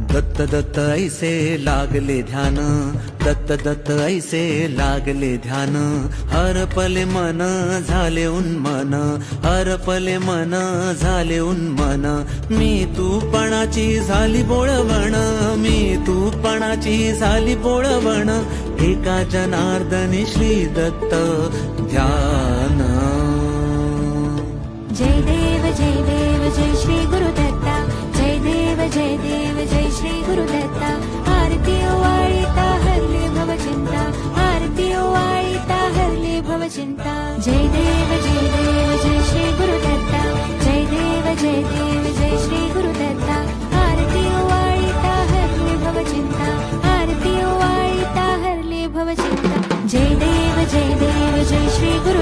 दत्त दत्त ऐसे लागले ध्यान. दत्त दत्त ऐसे लागले ध्यान. हरपले मन झाले उन्मन. हरपले मन झाले उन्मन. मी तूपणाची झाली बोळवण. मी तूपणाची झाली बोळवण. एका जनार्दनी श्री दत्त ध्यान. जय देव जय श्रीगुरुदत्ता गुरु दत्ता आर आिता हरि भव आरती आ हरे भव जय देव जय देव जय श्रीगुरुदत्ता। जय देव जय देव जय श्रीगुरुदत्ता। गुरु दत्ता आरति आ हरे भव आरती ओ आ हर जय देव जय देव जय श्रीगुरु